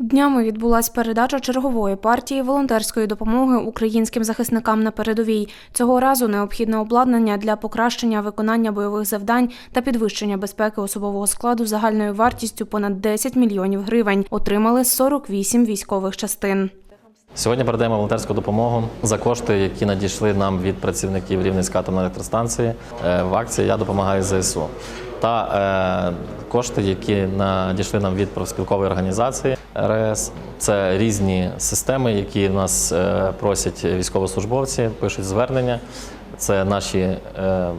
Днями відбулась передача чергової партії волонтерської допомоги українським захисникам на передовій. Цього разу необхідне обладнання для покращення виконання бойових завдань та підвищення безпеки особового складу загальною вартістю понад 10 мільйонів гривень отримали 48 військових частин. Сьогодні передаємо волонтерську допомогу за кошти, які надійшли нам від працівників Рівненської атомної електростанції е, в акції Я допомагаю ЗСУ та е, кошти, які надійшли нам від профспілкової організації РС. Це різні системи, які в нас е, просять військовослужбовці, пишуть звернення. Це наші е,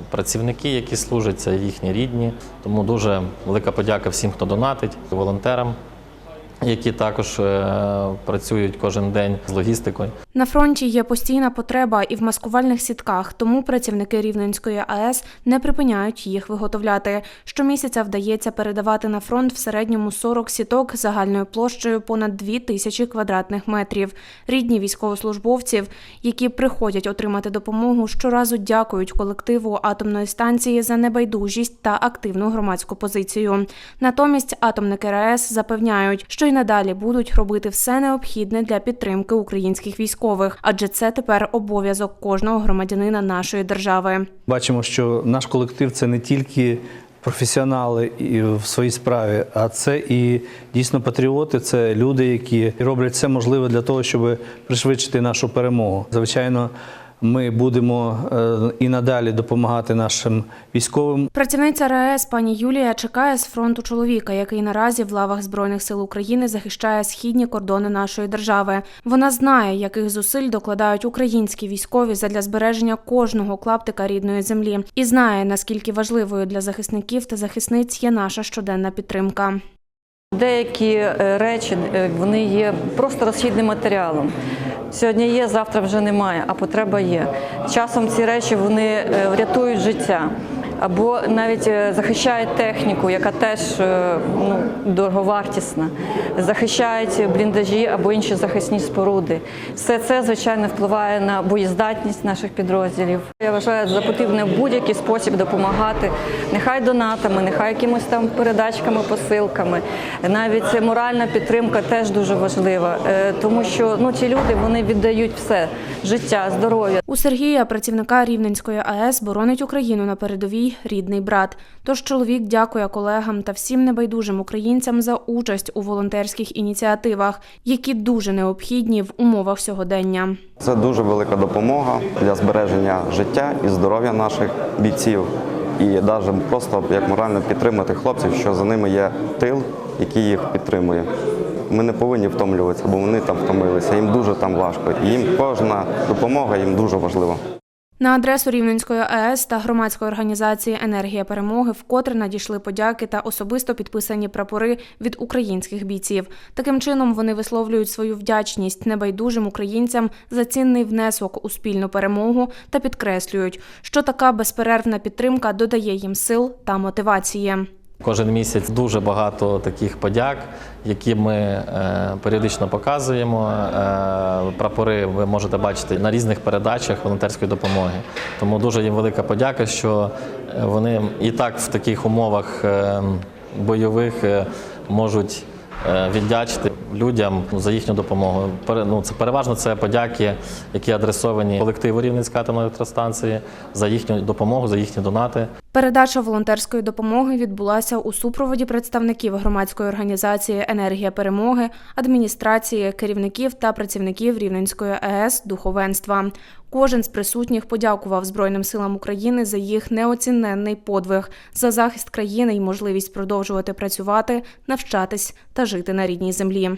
працівники, які служать, це їхні рідні. Тому дуже велика подяка всім, хто донатить, волонтерам, які також е, працюють кожен день з логістикою. На фронті є постійна потреба і в маскувальних сітках, тому працівники Рівненської АЕС не припиняють їх виготовляти. Щомісяця вдається передавати на фронт в середньому 40 сіток загальною площею понад 2 тисячі квадратних метрів. Рідні військовослужбовців, які приходять отримати допомогу, щоразу дякують колективу атомної станції за небайдужість та активну громадську позицію. Натомість атомники РАЕС запевняють, що й надалі будуть робити все необхідне для підтримки українських військових, адже це тепер обов'язок кожного громадянина нашої держави. Бачимо, що наш колектив це не тільки професіонали і в своїй справі, а це і дійсно патріоти, це люди, які роблять все можливе для того, щоб пришвидшити нашу перемогу. Звичайно, ми будемо е, і надалі допомагати нашим військовим. Працівниця РАЕС пані Юлія чекає з фронту чоловіка, який наразі в лавах збройних сил України захищає східні кордони нашої держави. Вона знає, яких зусиль докладають українські військові задля збереження кожного клаптика рідної землі, і знає наскільки важливою для захисників та захисниць є наша щоденна підтримка. Деякі е, речі е, вони є просто розхідним матеріалом. Сьогодні є, завтра вже немає, а потреба є. Часом ці речі вони рятують врятують життя або навіть е, захищають техніку, яка теж е, ну, дороговартісна, захищають бліндажі або інші захисні споруди. Все це, звичайно, впливає на боєздатність наших підрозділів. Я вважаю за потрібне в будь-який спосіб допомагати, нехай донатами, нехай якимось там передачками, посилками. Навіть моральна підтримка теж дуже важлива, е, тому що ну, ці люди вони віддають все життя, здоров'я. У Сергія, працівника Рівненської АЕС, боронить Україну на передовій рідний брат. Тож чоловік дякує колегам та всім небайдужим українцям за участь у волонтерських ініціативах, які дуже необхідні в умовах сьогодення. Це дуже велика допомога для збереження життя і здоров'я наших бійців. І навіть просто як морально підтримати хлопців, що за ними є тил, який їх підтримує. Ми не повинні втомлюватися, бо вони там втомилися. Їм дуже там важко. І їм кожна допомога їм дуже важлива. На адресу Рівненської АЕС та громадської організації Енергія перемоги вкотре надійшли подяки та особисто підписані прапори від українських бійців. Таким чином вони висловлюють свою вдячність небайдужим українцям за цінний внесок у спільну перемогу та підкреслюють, що така безперервна підтримка додає їм сил та мотивації. Кожен місяць дуже багато таких подяк, які ми е, періодично показуємо. Е, прапори ви можете бачити на різних передачах волонтерської допомоги. Тому дуже їм велика подяка, що е, вони і так в таких умовах бойових можуть віддячити людям за їхню допомогу. Ну, це переважно це подяки, які адресовані колективу Рівненської атомної електростанції за їхню допомогу, за їхні донати. Передача волонтерської допомоги відбулася у супроводі представників громадської організації Енергія перемоги, адміністрації, керівників та працівників Рівненської АЕС духовенства. Кожен з присутніх подякував Збройним силам України за їх неоціненний подвиг, за захист країни і можливість продовжувати працювати, навчатись та жити на рідній землі.